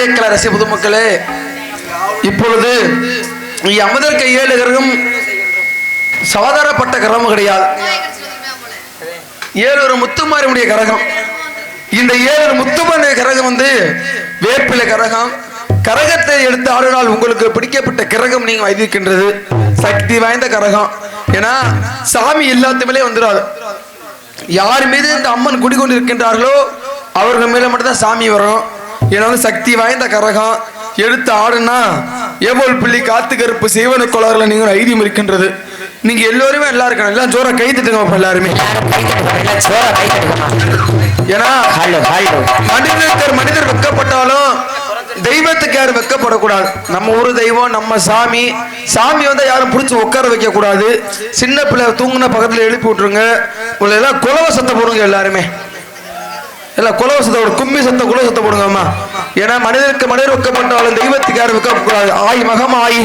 கேட்கல ரசிக பொதுமக்களே. இப்பொழுது அமுதர் அமுதற்க ஏழு கிரகம் சாதாரணப்பட்ட கிரகம் கிடையாது. ஏழு ஒரு முத்துமாரியுடைய கரகம். இந்த ஏழு முத்துமாரிய கரகம் வந்து வேப்பில கரகம். கரகத்தை எடுத்து ஆடினால் உங்களுக்கு பிடிக்கப்பட்ட கரகம் நீங்க வைத்திருக்கின்றது. சக்தி வாய்ந்த கரகம். ஏன்னா சாமி எல்லாத்துமே வந்துடாது யார் மீது இந்த அம்மன் குடிகொண்டு இருக்கின்றார்களோ அவர்கள் மேல மட்டும்தான் சாமி வரும். ஏன்னா வந்து சக்தி வாய்ந்த கரகம் எடுத்து ஆடுனா ஏவோல் பிள்ளை காத்து கருப்பு செய்வன கொளாறுல நீங்கள் ஐதியம் இருக்கின்றது. நீங்க எல்லோருமே எல்லாம் இருக்கணும் எல்லாம் ஜோரா கை தட்டுங்க எல்லாருமே. ஏன்னா மனிதர் மனிதர் வெக்கப்பட்டாலும் தெய்வத்துக்கு யாரும் வெக்கப்படக்கூடாது. நம்ம ஊரு தெய்வம் நம்ம சாமி. சாமி வந்து யாரும் பிடிச்சி உட்கார வைக்க கூடாது சின்ன பிள்ளை தூங்குன பக்கத்துல எழுப்பி விட்டுருங்க. உங்களை எல்லாம் குலவ சத்தம் போடுங்க எல்லாருமே. எல்லாம் குலவ சத்தம் கும்மி சத்தம் குலவ சத்தம் போடுங்க அம்மா ஏன்னா மனிதருக்கு மனிதர் வெக்கப்பட்டாலும் தெய்வத்துக்கு யாரும் வெக்கப்படக்கூடாது ஆய் மகம் ஆயி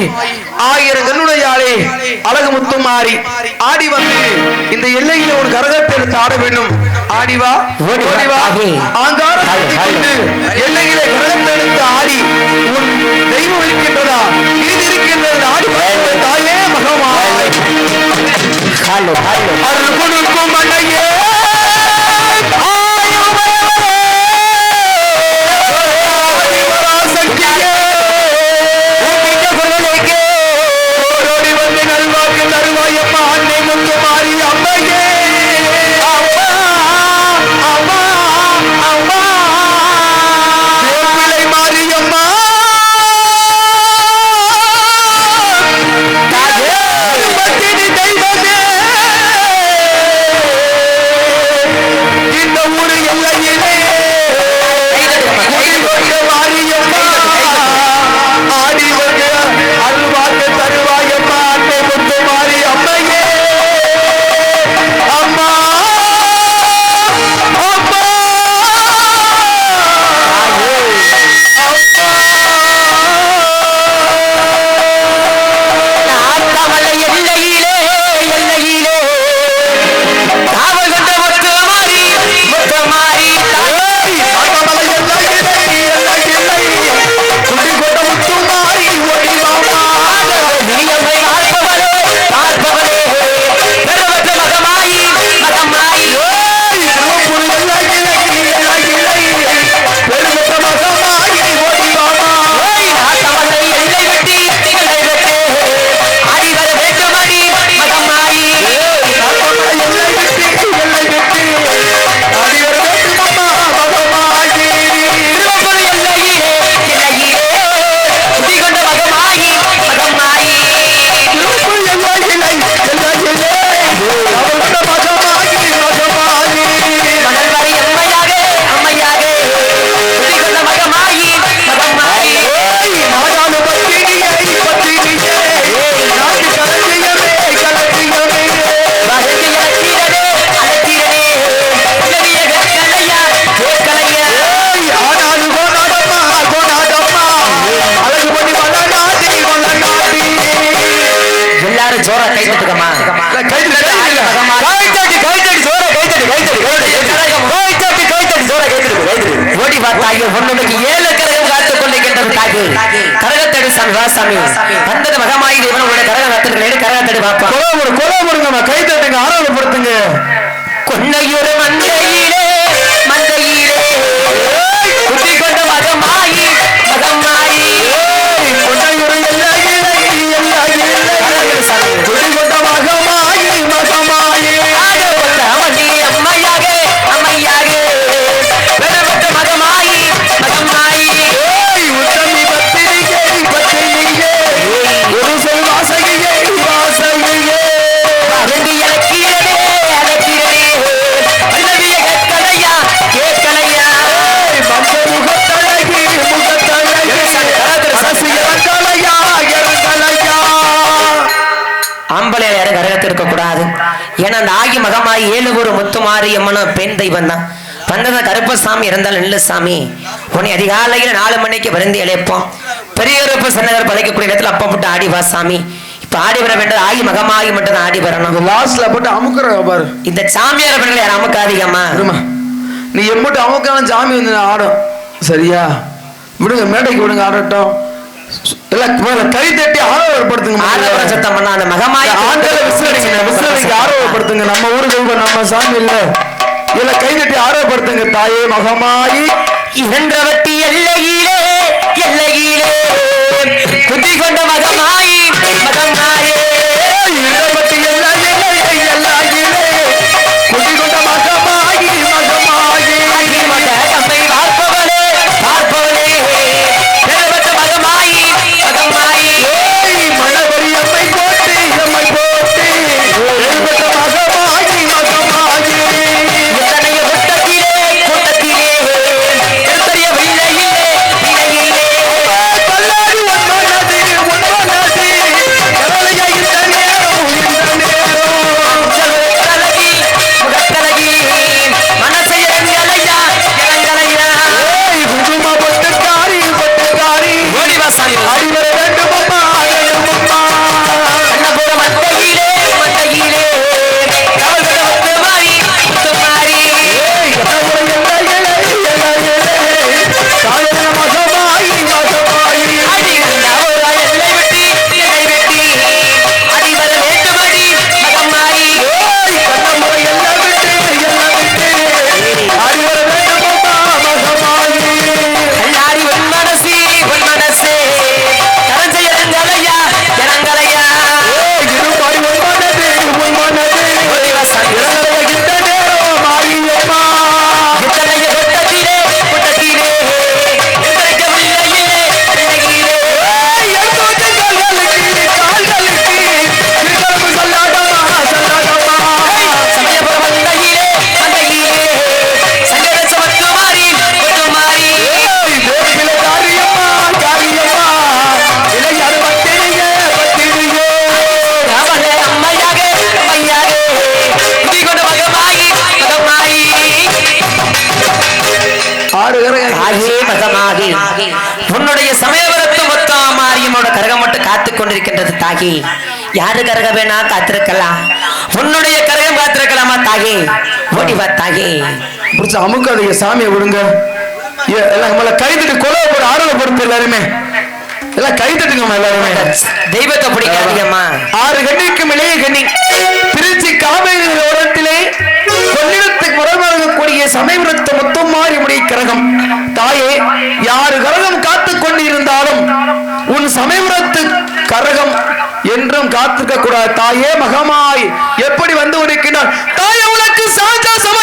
ஆயிரம் கண்ணுடைய ஆளே அழகு முத்தும் மாறி ஆடி வந்து இந்த எல்லையில ஒரு கரகத்தை எடுத்து ஆட வேண்டும். ஆடி வா ஓடி வா, ஓடி வா. ஆகி. ஆங்காரம் ஹலோ, கொண்டு ஹலோ. எல்லையிலே கரகத்தெடுத்து ஆடி உன் தெய்வம் இருக்கின்றதா இது இருக்கின்றது ஆடி தாயே மகமாய். ஹலோ. சாமி. வா சாமி. வந்தது மகமாயி தேவன் உங்களுடைய கரகம் காத்துக்கிறேன் கரகத்தடி பாப்பா கை ஆகி மகமாயி ஏழுபுரு முத்துமாரி அம்மனும் பெண் தெய்வம் தான். வந்தத கருப்பசாமி இருந்தாலும் இல்ல சாமி. உன்னை அதிகாலையில் நாலு மணிக்கு விருந்தி அழைப்போம் பெரியவரப்பு சன்னதர் பதைக்கக்கூடிய இடத்துல அப்பா போட்டு ஆடி வா சாமி. இப்ப ஆடி வர வேண்டியது ஆகி மகமாகி மட்டும் தான் ஆடி வரணும். லாஸ்ட்ல போட்டு அமுக்குற பாரு. இந்த சாமியார் பெண்கள் யாரும் அமுக்காதீங்கம்மா. நீ எம்பிட்டு அமுக்கான சாமி வந்து ஆடும். சரியா? விடுங்க மேடைக்கு விடுங்க ஆடட்டும். கை தட்டி ஆரவர சத்தம் பண்ணா அந்த மகமாய் ஆண்களை விசிலடிங்க விசிலடிங்க ஆரோக்கியப்படுத்துங்க நம்ம ஊரு தெய்வம் நம்ம சாமி இல்ல இல்ல கை தட்டி தாயே மகமாயி. இரண்டவட்டி எல்லையிலே எல்லையிலே. குதி கொண்ட மகமாயே மகமாகி உன்னுடைய சமயபுரத்து மொத்த மாரியம்மோட கரகம் மட்டும் காத்துக் கொண்டிருக்கின்றது தாகி. யாரு கரக வேணா காத்திருக்கலாம். உன்னுடைய கரகம் காத்திருக்கலாமா தாகி? ஓடி வா தாகி. பிடிச்ச அமுக்காதீங்க சாமியை விடுங்க. எல்லாம் நம்மள கைதட்டி கொலை போட ஆர்வப்படுத்து எல்லாருமே. எல்லாம் கைதட்டுங்கம்மா எல்லாருமே. தெய்வத்தை பிடிக்காதீங்கம்மா. ஆறு கண்ணிக்கும் இளைய கண்ணி. திருச்சி காவேரி ஓரத்திலே கொள்ளிடத்துக்கு புறமாகக்கூடிய சமயபுரத்து மொத்தம் மாறி கரகம். தாயே யாரு கரகம் காத்து கொண்டிருந்தாலும் உன் சமயபுரத்து கரகம் என்றும் காத்திருக்க கூடாது. தாயே மகமாய் எப்படி வந்து உனக்கின்றார் தாயே உனக்கு சாஜா சம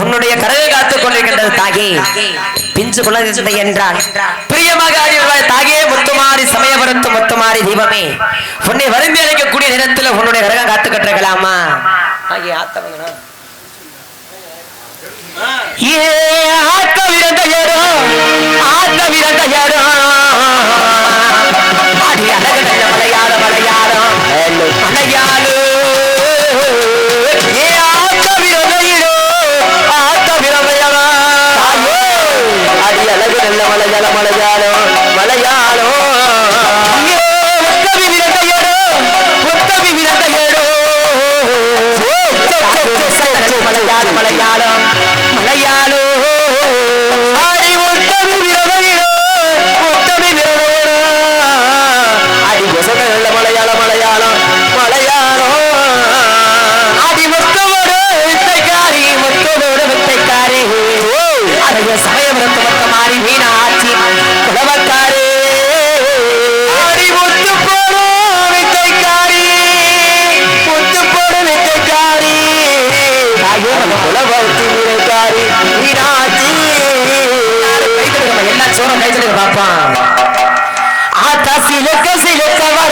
உன்னுடைய கரவை காத்துக் கொண்டிருக்கின்றது தாகி. பிஞ்சு குழந்தை என்றால் பிரியமாக ஆடிவாய் தாகே முத்துமாறி சமயபுரத்து முத்துமாறி தீபமே. உன்னை வரும்பி அழைக்கக்கூடிய நேரத்தில் உன்னுடைய கரகம் காத்துக்கிட்டு இருக்கலாமா ஏ ஆத்த விரந்த ஏறோ ஆத்த விரந்த ஏறோ அடி அழகு ஐயோ நம்ம குலவர்த்தி வீரக்காரி மீனாட்சி எல்லாம் சோரம் கைத்தலுக்கு பாப்பான் ஆத்தா சிலுக்க சிலுக்க வர